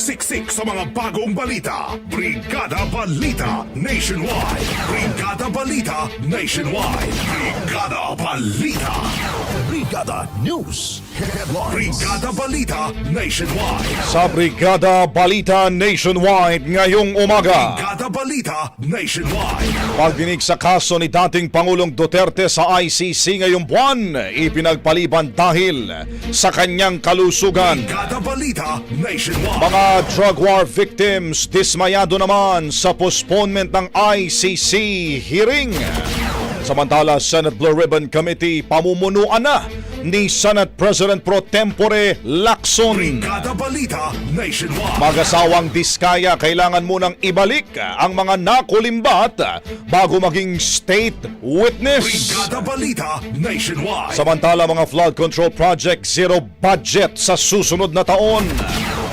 Siksik sa mga bagong balita. Brigada Balita Nationwide. Brigada Balita Nationwide. Brigada Balita. Brigada News Headlines. Brigada Balita Nationwide. Sa Brigada Balita Nationwide ngayong umaga. Brigada Balita Nationwide. Pagdinig sa kaso ni dating Pangulong Duterte sa ICC ngayong buwan, ipinagpaliban dahil sa kanyang kalusugan. Brigada Balita Nationwide. Mga drug war victims dismayado naman sa postponement ng ICC hearing. Samantala, Senate Blue Ribbon Committee pamumunuan na ni Senate President Pro Tempore Lacson. Mag-asawang Diskaya kailangan munang ibalik ang mga nakulimbat bago maging state witness. Samantala mga flood control project zero budget sa susunod na taon.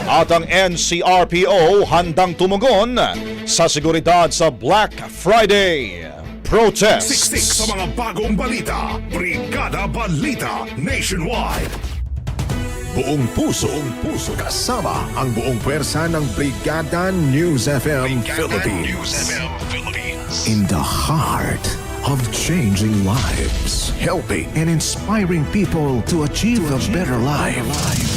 At ang NCRPO handang tumugon sa seguridad sa Black Friday protests. Siksik sa mga bagong balita. Brigada Balita Nationwide. Buong puso, buong puso kasama ang buong pwersa ng Brigada News FM Philippines. In the heart of changing lives, helping and inspiring people to achieve a better life.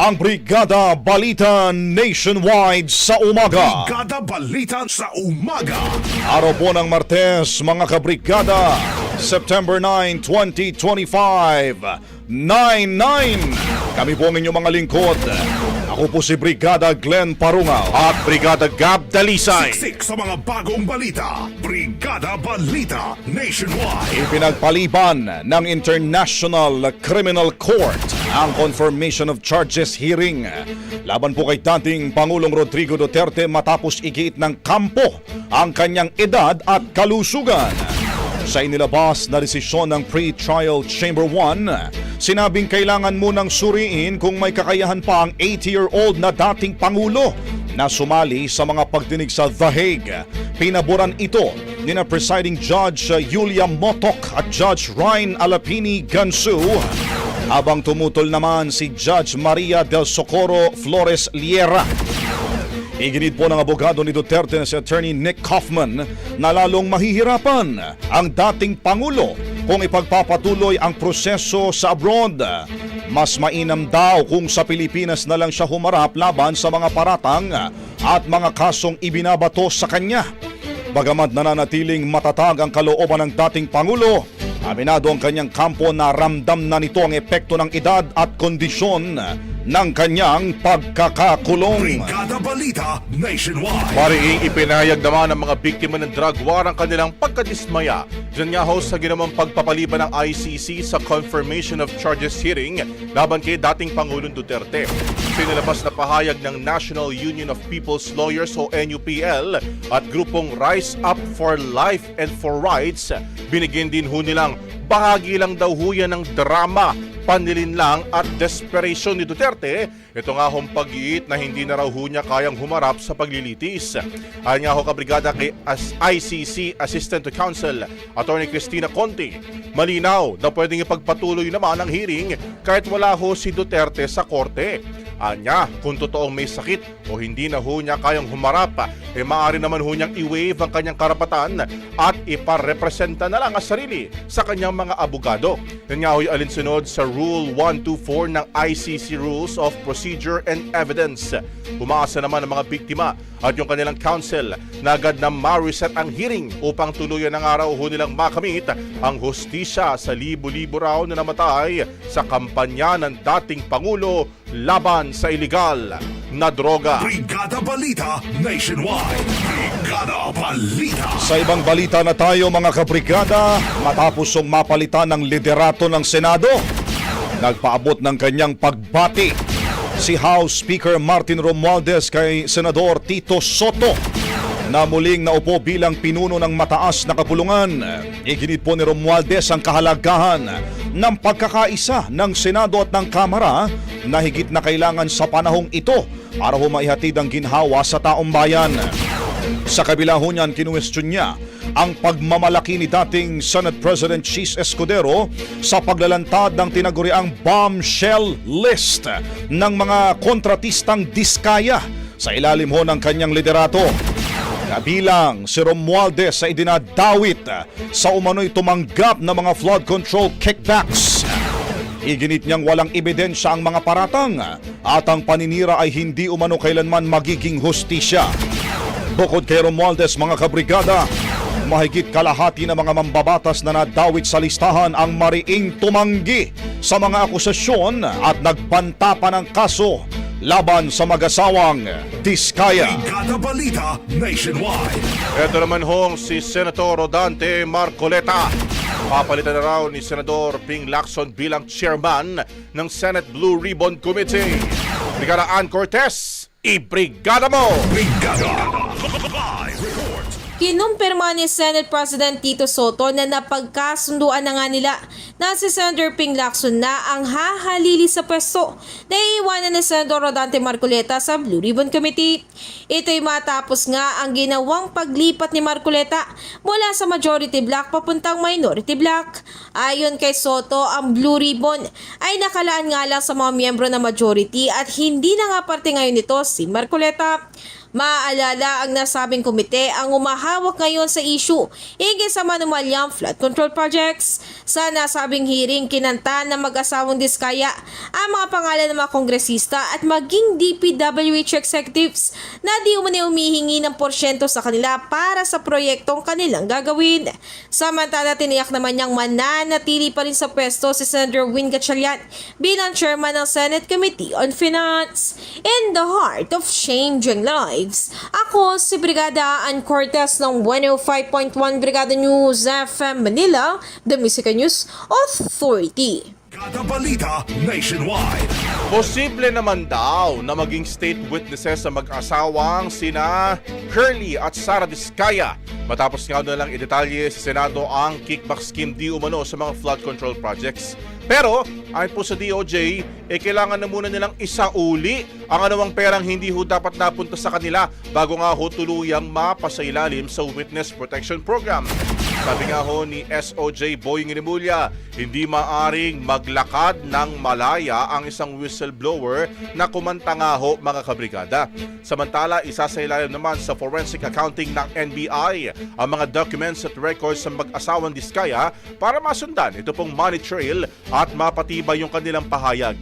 ang Brigada Balita Nationwide sa umaga. Brigada Balita sa umaga. Araw po ng Martes, mga kabrigada, September 9, 2025, 9-9. Kami po ang inyong mga lingkod. Ako po si Brigada Glenn Parungaw at Brigada Gab Dalisay. Siksik sa mga bagong balita. Brigada Balita Nationwide. Ipinagpaliban ng International Criminal Court ang confirmation of charges hearing laban po kay dating Pangulong Rodrigo Duterte matapos igiit ng kampo ang kanyang edad at kalusugan. Sa inilabas na desisyon ng pre-trial Chamber 1, sinabing kailangan munang suriin kung may kakayahan pa ang 80-year-old na dating Pangulo na sumali sa mga pagdinig sa The Hague. Pinaboran ito ni na presiding judge Yulia Motok at Judge Ryan Alapini Gansu habang tumutol naman si Judge Maria del Socorro Flores Liera. Iginid po ng abogado ni Duterte si Attorney Nick Kaufman na lalong mahihirapan ang dating Pangulo kung ipagpapatuloy ang proseso sa abroad. Mas mainam daw kung sa Pilipinas na lang siya humarap laban sa mga paratang at mga kasong ibinabato sa kanya. Bagamat nananatiling matatag ang kalooban ng dating Pangulo, aminado ang kanyang kampo na ramdam na nito ang epekto ng edad at kondisyon ng kanyang pagkakakulong. Brigada Balita Nationwide. Mariing ipinahayag naman ng mga biktima ng drug war ang kanilang pagkadismaya. Diyan nga ho sa ginamang pagpapaliban ng ICC sa confirmation of charges hearing laban kay dating Pangulong Duterte. Sinilabas na pahayag ng National Union of People's Lawyers o NUPL at grupong Rise Up for Life and for Rights, binigyan din ho nilang bahagi lang daw ho yan ng drama panlilinlang at desperation ni Duterte, ito nga hong pag-iit na hindi na raw ho niya kayang humarap sa paglilitis. Ayon nga ho kabrigada kay as ICC Assistant to Counsel, Attorney Cristina Conti, malinaw na pwedeng ipagpatuloy naman ang hearing kahit wala ho si Duterte sa korte. Anya, kung totoong may sakit o hindi na ho niya kayang humarap, eh maaari naman ho niyang i-waive ang kanyang karapatan at iparepresenta na lang ang sarili sa kanyang mga abogado. Yan nga ho'y alinsunod sa Rule 124 ng ICC Rules of Procedure and Evidence. Umaasa naman ang mga biktima at yung kanilang counsel na agad na ma-reset ang hearing upang tuluyan ng araw ho nilang makamit ang hustisya sa libo-libo raw na namatay sa kampanya ng dating Pangulo laban sa iligal na droga. Brigada Balita Nationwide. Brigada Balita. Sa ibang balita na tayo mga kabrigada, matapos ang mapalitan ng liderato ng Senado, nagpaabot ng kanyang pagbati si House Speaker Martin Romualdez kay Senador Tito Soto na muling naupo bilang pinuno ng mataas na kapulungan. Iginit po ni Romualdez ang kahalagahan ng pagkakaisa ng Senado at ng Kamara na higit na kailangan sa panahong ito para humaihatid ang ginhawa sa taong bayan. Sa kabila ho niyan, kinuwestiyon niya ang pagmamalaki ni dating Senate President Chis Escudero sa paglalantad ng tinaguriang bombshell list ng mga kontratistang diskaya sa ilalim ho ng kanyang liderato. Kabilang si Romualdez sa idinadawit sa umano'y tumanggap na mga flood control kickbacks. Iginit niyang walang ebidensya ang mga paratang at ang paninira ay hindi umano kailanman magiging hustisya. Bukod kay Romualdez mga kabrigada, mahigit kalahati ng mga mambabatas na nadawit sa listahan ang mariing tumanggi sa mga akusasyon at nagbanta pa ng kaso laban sa mag-asawang Diskaya. Brigada Balita Nationwide. Ito naman hong si Senator Rodante Marcoleta. Papalitan na raw ni Senador Ping Lacson bilang chairman ng Senate Blue Ribbon Committee. Brigada Ann Cortez, ibrigada mo! Brigada. Kinumpirma ni Senate President Tito Soto na napagkasunduan na nga nila na si Senator Ping Lacson na ang hahalili sa pwesto na iiwanan ni Senator Rodante Marcoleta sa Blue Ribbon Committee. Ito'y matapos nga ang ginawang paglipat ni Marcoleta mula sa majority block papuntang minority block. Ayon kay Soto, ang Blue Ribbon ay nakalaan nga lang sa mga miyembro ng majority at hindi na nga parte ngayon nito si Marcoleta. Maaalala ang nasabing komite ang umahawak ngayon sa issue higit sa manumalyang flood control projects. Sa nasabing hearing, kinanta ng mag-asawang diskaya ang mga pangalan ng mga kongresista at maging DPWH executives na di umani umihingi ng porsyento sa kanila para sa proyektong kanilang gagawin. Samantala, tiniyak naman niyang mananatili pa rin sa pwesto si Senator Win Gatchalian bilang chairman ng Senate Committee on Finance. In the heart of changing lives, ako si Brigada Ann Cortez ng 105.1 Brigada News FM Manila, The Music News Authority. Brigada Balita Nationwide. Posible naman daw na maging state witnesses sa mag-asawang sina Curly at Sara Diskaya. Matapos nga na lang idetalye sa Senado ang kickback scheme di umano sa mga flood control projects. Pero, ayon po sa DOJ, eh kailangan na muna nilang isauli ang anumang perang hindi ho dapat napunta sa kanila bago nga ho tuluyang mapasailalim sa Witness Protection Program. Sabi nga ho ni SOJ Boying Rimulya, hindi maaring maglakad ng malaya ang isang whistleblower na kumanta nga ho mga kabrigada. Samantala, isa sa ilalim naman sa forensic accounting ng NBI ang mga documents at records ng mag-asawang Diskaya para masundan ito pong money trail at mapatibay yung kanilang pahayag.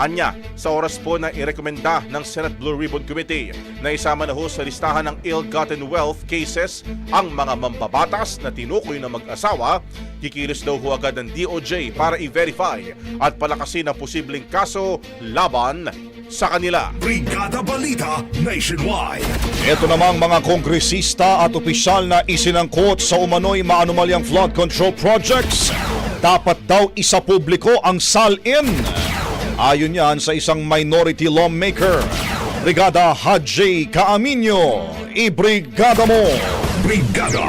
Anya, sa oras po na irekomenda ng Senate Blue Ribbon Committee na isama na ho sa listahan ng ill-gotten wealth cases ang mga mambabatas na tinukoy ng mag-asawa, kikilos daw ho agad ng DOJ para i-verify at palakasin ang posibleng kaso laban sa kanila. Brigada Balita Nationwide. Ito namang mga kongresista at opisyal na isinangkot sa umano'y maanumalyang flood control projects. Dapat daw isa publiko ang salin. Ayon yan sa isang minority lawmaker. Brigada Haji Kaaminyo, ibrigada mo! Brigada.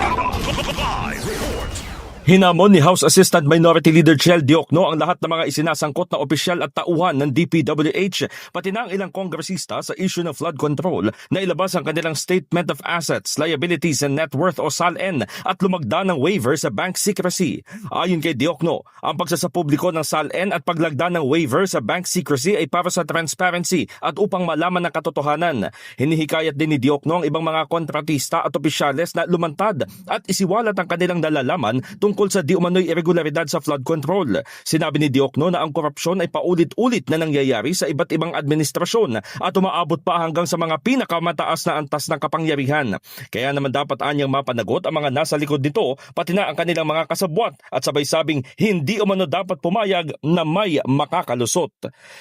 Hinamon ni House Assistant Minority Leader Chel Diokno ang lahat ng mga isinasangkot na opisyal at tauhan ng DPWH pati na ang ilang kongresista sa issue ng flood control na ilabas ang kanilang Statement of Assets, Liabilities and Net Worth o SALN at lumagda ng waiver sa bank secrecy. Ayon kay Diokno, ang pagsasapubliko ng SALN at paglagda ng waiver sa bank secrecy ay para sa transparency at upang malaman ang katotohanan. Hinihikayat din ni Diokno ang ibang mga kontratista at opisyales na lumantad at isiwalat ang kanilang nalalaman tungkol tungkol sa di umano'y irregularidad sa flood control. Sinabi ni Diokno na ang korupsyon ay paulit-ulit na nangyayari sa iba't ibang administrasyon at umaabot pa hanggang sa mga pinakamataas na antas ng kapangyarihan. Kaya naman dapat anyang mapanagot ang mga nasa likod nito pati na ang kanilang mga kasabwat at sabay sabing hindi umano dapat pumayag na may makakalusot.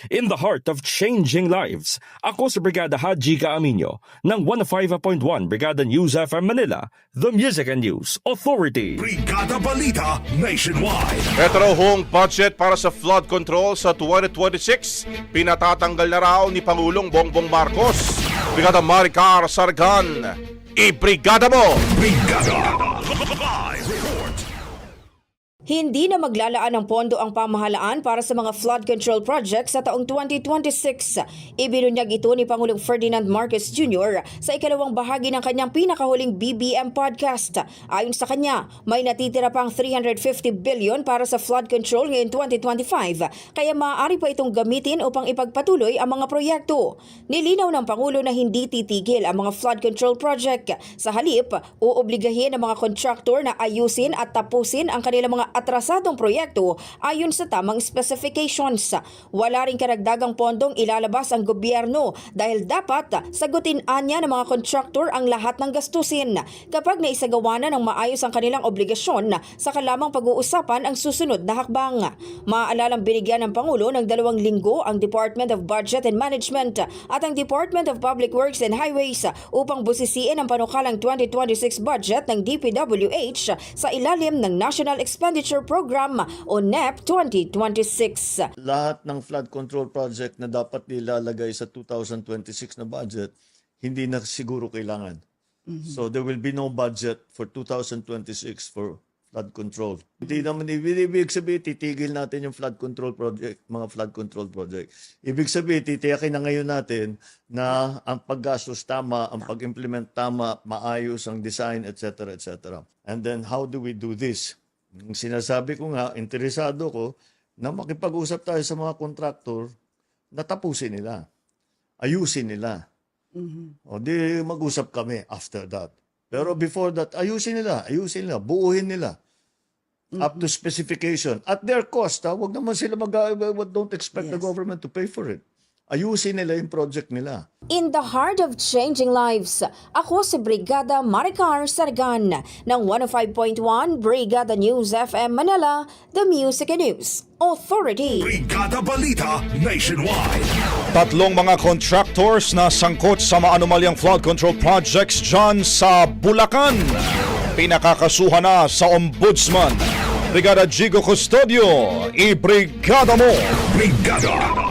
In the heart of changing lives, ako si Brigada Haji Kaaminyo ng 105.1 Brigada News FM Manila, the Music and News Authority. Brigada Balita Nationwide. Ito raw hong budget para sa flood control sa 2026. Pinatatanggal na raw ni Pangulong Bongbong Marcos. Brigada Maricar Sargan, i-brigada mo! Brigada. Hindi na maglalaan ng pondo ang pamahalaan para sa mga flood control projects sa taong 2026. Ibinunyag ito ni Pangulong Ferdinand Marcos Jr. sa ikalawang bahagi ng kanyang pinakahuling BBM podcast. Ayon sa kanya, may natitira pang 350 billion para sa flood control ngayong 2025, kaya maaari pa itong gamitin upang ipagpatuloy ang mga proyekto. Nilinaw ng Pangulo na hindi titigil ang mga flood control project. Sa halip, uobligahin ang mga contractor na ayusin at tapusin ang kanilang mga atrasadong proyekto ayon sa tamang specifications. Wala ring karagdagang pondong ilalabas ang gobyerno dahil dapat sagutin anya ng mga contractor ang lahat ng gastusin. Kapag naisagawa na ng maayos ang kanilang obligasyon, saka lamang pag-uusapan ang susunod na hakbang. Maaalalang binigyan ng Pangulo ng dalawang linggo ang Department of Budget and Management at ang Department of Public Works and Highways upang busisiin ang panukalang 2026 budget ng DPWH sa ilalim ng National Expenditure Program o NEP 2026. lahat ng flood control project na dapat nilalagay sa 2026 na budget, hindi na siguro kailangan. So there will be no budget for 2026 for flood control. Hindi naman ibig sabihin titigil natin yung flood control project, mga flood control project. Ibig sabihin titiyakin na ngayon natin na ang paggastos tama, ang pag-implement tama, maayos ang design, etc. etc. And then how do we do this? Sinasabi ko nga, interesado ko na makipag-usap tayo sa mga kontraktor na tapusin nila. Ayusin nila. O di mag-usap kami after that. Pero before that, ayusin nila, ayusin nila, buuhin nila. Up to specification. At their cost, ha? Huwag naman sila mag- don't expect the government to pay for it. Ayusin nila yung project nila. In the heart of changing lives, ako si Brigada Maricar Sargan ng 105.1 Brigada News FM Manila, The Music and News Authority. Brigada Balita Nationwide. Tatlong mga contractors na sangkot sa maanumalyang flood control projects dyan sa Bulacan. Pinakakasuhan na sa Ombudsman. Brigada Jigo Custodio, i-brigada mo! Brigada.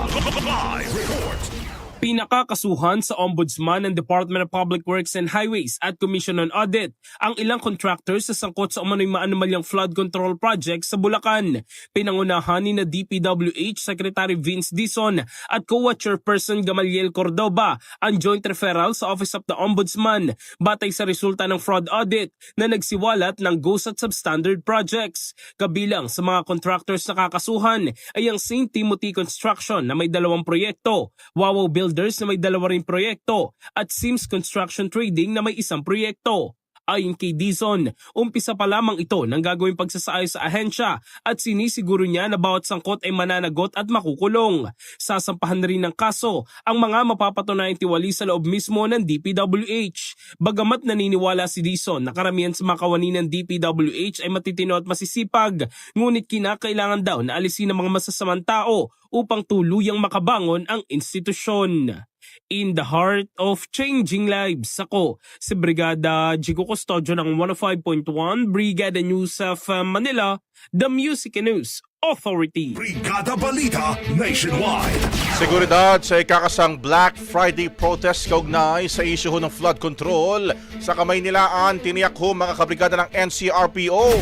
Pinakakasuhan sa Ombudsman ng Department of Public Works and Highways at Commission on Audit ang ilang contractors sa sangkot sa umano'y maanumalyang flood control project sa Bulacan. Pinangunahan ni na DPWH Secretary Vince Dison at COA Chairperson Gamaliel Cordoba ang joint referral sa Office of the Ombudsman batay sa resulta ng fraud audit na nagsiwalat ng ghost at substandard projects. Kabilang sa mga contractors na kakasuhan ay ang St. Timothy Construction na may dalawang proyekto, Wawaw Builders na may dalawa ring proyekto at Sims Construction Trading na may isang proyekto. Ayon kay Dizon, umpisa pa lamang ito ng gagawing pagsasaayos sa ahensya at sinisiguro niya na bawat sangkot ay mananagot at makukulong. Sasampahan na rin ng kaso ang mga mapapatunayang tiwali sa loob mismo ng DPWH. Bagamat naniniwala si Dizon na karamihan sa mga kawani ng DPWH ay matitino at masisipag, ngunit kinakailangan daw na alisin ang mga masasamang tao upang tuluyang makabangon ang institusyon. In the heart of changing lives, ako si Brigada Jigo Custodio ng 105.1 Brigada News of uh, Manila, The Music and News Authority. Brigada Balita Nationwide. Seguridad sa ikakasang Black Friday protest kaugnay sa isyu ng flood control. Sa kamay nilaan, tiniyak ho mga kabrigada ng NCRPO.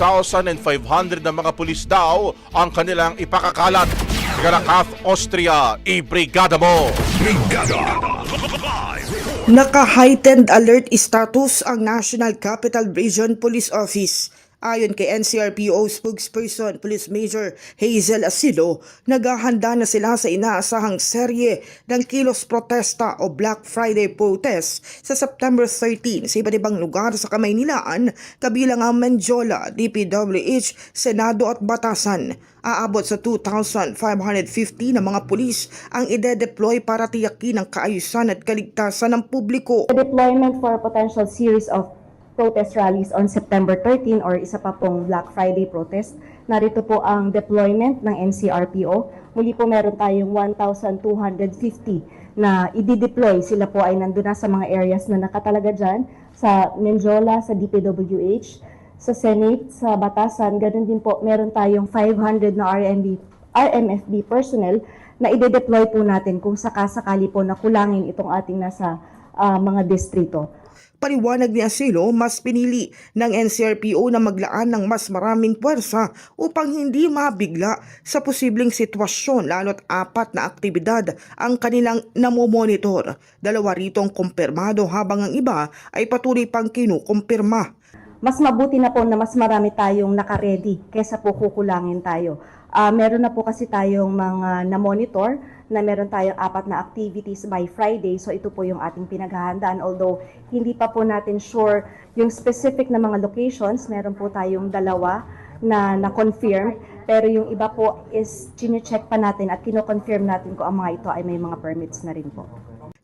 2,500 na mga pulis daw ang kanilang ipakakalat. Brigada Kath Austria, i-brigada mo! Brigada. Naka-heightened alert status ang National Capital Region Police Office Ayon kay NCRPO spokesperson Police Major Hazel Asilo, naghahanda na sila sa inaasahang serye ng kilos protesta o Black Friday protest sa September 13 sa iba't ibang lugar sa Kamaynilaan kabilang ang Menjola, DPWH, Senado at Batasan. Aabot sa 2,550 na mga pulis ang ide-deploy para tiyakin ang kaayusan at kaligtasan ng publiko. The deployment for a potential series of protest rallies on September 13 or isa pa pong Black Friday protest. Narito po ang deployment ng NCRPO. Muli po meron tayong 1,250 na i-deploy. Sila po ay nandun na sa mga areas na nakatalaga dyan, sa Menjola, sa DPWH, sa Senate, sa Batasan. Ganun din po, meron tayong 500 na RMB, RMFB personnel na i-deploy po natin kung sakasakali po na kulangin itong ating nasa ah, mga distrito. Paliwanag ni Asilo, mas pinili ng NCRPO na maglaan ng mas maraming puwersa upang hindi mabigla sa posibleng sitwasyon lalo't apat na aktibidad ang kanilang namomonitor. Dalawa ritong kumpirmado habang ang iba ay patuloy pang kinukumpirma. Mas mabuti na po na mas marami tayong nakaredy kesa po kukulangin tayo. Ah, meron na po kasi tayong mga na-monitor na meron tayong apat na activities by Friday. So ito po yung ating pinaghahandaan. Although hindi pa po natin sure yung specific na mga locations, meron po tayong dalawa na na-confirm. Pero yung iba po is chine-check pa natin at kino-confirm natin kung ang mga ito ay may mga permits na rin po.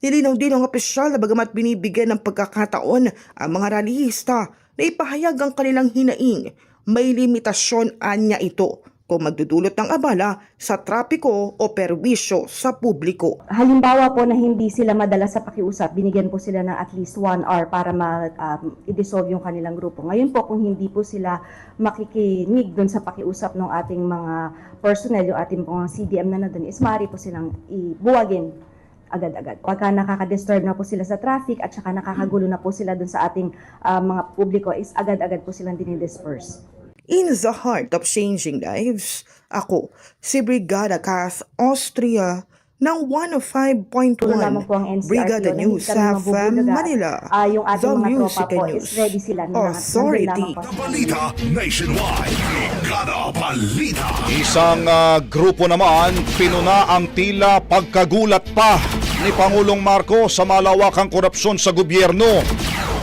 Nilinaw din ng opisyal na bagamat binibigyan ng pagkakataon ang mga rallyista na ipahayag ang kanilang hinaing, may limitasyon anya ito kung magdudulot ng abala sa trapiko o perwisyo sa publiko. Halimbawa po na hindi sila madala sa pakiusap, binigyan po sila ng at least one hour para ma, um, i-dissolve yung kanilang grupo. Ngayon po kung hindi po sila makikinig doon sa pakiusap ng ating mga personnel, yung ating mga CDM na nandun, is maaari po silang ibuwagin agad-agad. Pagka nakaka-disturb na po sila sa traffic at saka nakakagulo na po sila doon sa ating uh, mga publiko, is agad-agad po silang dinidisperse. In the heart of changing lives, ako, si Brigada Kath Austria ng 105.1 Tulo lamang po ang NCRPO Brigada News sa. FM Manila. Ah, yung ating The mga tropa Music po News is ready sila. na- nandun Authority. Balita Nationwide. Brigada Balita. Isang ah, grupo naman pinuna ang tila pagkagulat pa ni Pangulong Marcos sa malawakang korupsyon sa gobyerno.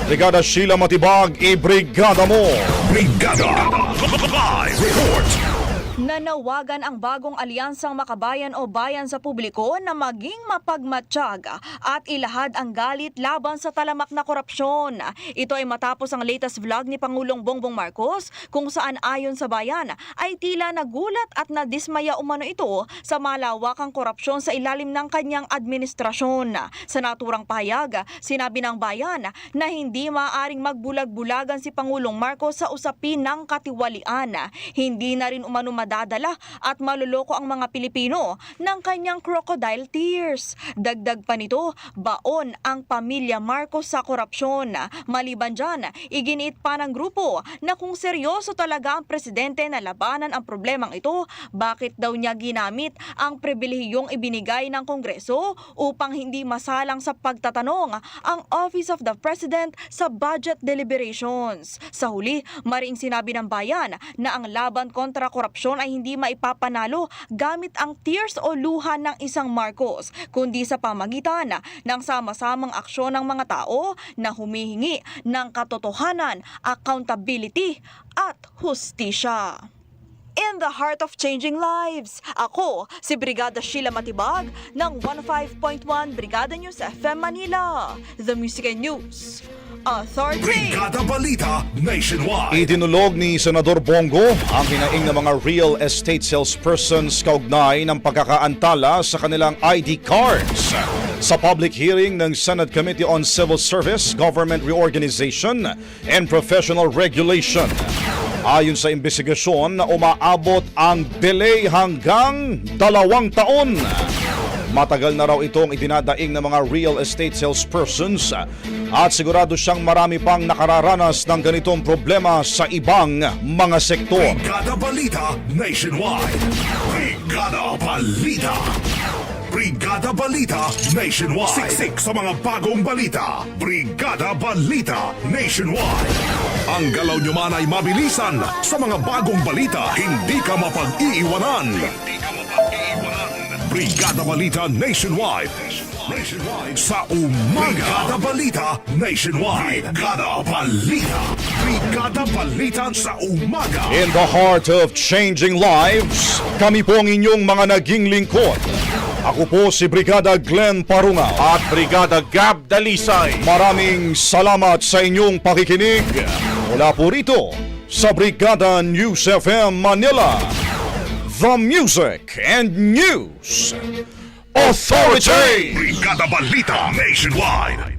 Brigada Sheila Matibag, i-brigada mo! Brigada. Live report. Nanawagan ang bagong alyansang makabayan o bayan sa publiko na maging mapagmatsyag at ilahad ang galit laban sa talamak na korupsyon. Ito ay matapos ang latest vlog ni Pangulong Bongbong Marcos kung saan ayon sa bayan ay tila nagulat at nadismaya umano ito sa malawakang korupsyon sa ilalim ng kanyang administrasyon. Sa naturang pahayag, sinabi ng bayan na hindi maaaring magbulag-bulagan si Pangulong Marcos sa usapin ng katiwalian. Hindi na rin umano madadala at maluloko ang mga Pilipino ng kanyang crocodile tears. Dagdag pa nito, baon ang pamilya Marcos sa korupsyon. Maliban dyan, iginiit pa ng grupo na kung seryoso talaga ang presidente na labanan ang problemang ito, bakit daw niya ginamit ang pribilehiyong ibinigay ng Kongreso upang hindi masalang sa pagtatanong ang Office of the President sa budget deliberations. Sa huli, maring sinabi ng bayan na ang laban kontra korupsyon ay hindi maipapanalo gamit ang tears o luha ng isang Marcos, kundi sa pamagitan ng sama-samang aksyon ng mga tao na humihingi ng katotohanan, accountability at hustisya. In the heart of changing lives, ako si Brigada Sheila Matibag ng 15.1 Brigada News FM Manila, The Music and News Authority. Brigada Balita Nationwide. Itinulog ni Senador Bongo ang hinaing ng mga real estate salespersons kaugnay ng pagkakaantala sa kanilang ID cards. Sa public hearing ng Senate Committee on Civil Service, Government Reorganization and Professional Regulation. Ayon sa investigasyon na umaabot ang delay hanggang dalawang taon. Matagal na raw itong idinadaing ng mga real estate salespersons at sigurado siyang marami pang nakararanas ng ganitong problema sa ibang mga sektor. Brigada Balita Nationwide. Brigada Balita. Brigada Balita Nationwide. Siksik sa mga bagong balita. Brigada Balita Nationwide. Ang galaw nyo man ay mabilisan. Sa mga bagong balita, hindi ka mapag-iiwanan. Hindi ka mapag-iiwanan. Brigada Balita Nationwide. Nationwide. Sa umaga. Brigada Balita Nationwide. Brigada Balita. Brigada Balita sa umaga. In the heart of changing lives, kami po ang inyong mga naging lingkod. Ako po si Brigada Glenn Parunga. At Brigada Gab Dalisay. Maraming salamat sa inyong pakikinig. Mula po rito sa Brigada News FM Manila. The Music and News Authority! Brigada Balita Nationwide.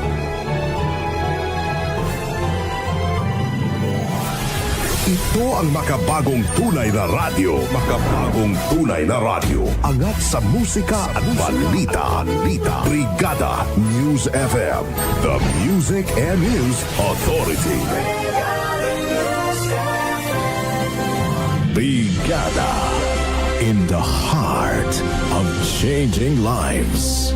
Ito ang makabagong tunay na radyo. Makabagong tunay na radyo. Angat sa musika at balita. balita. Brigada News FM. The Music and News Authority. Brigada in the heart of changing lives.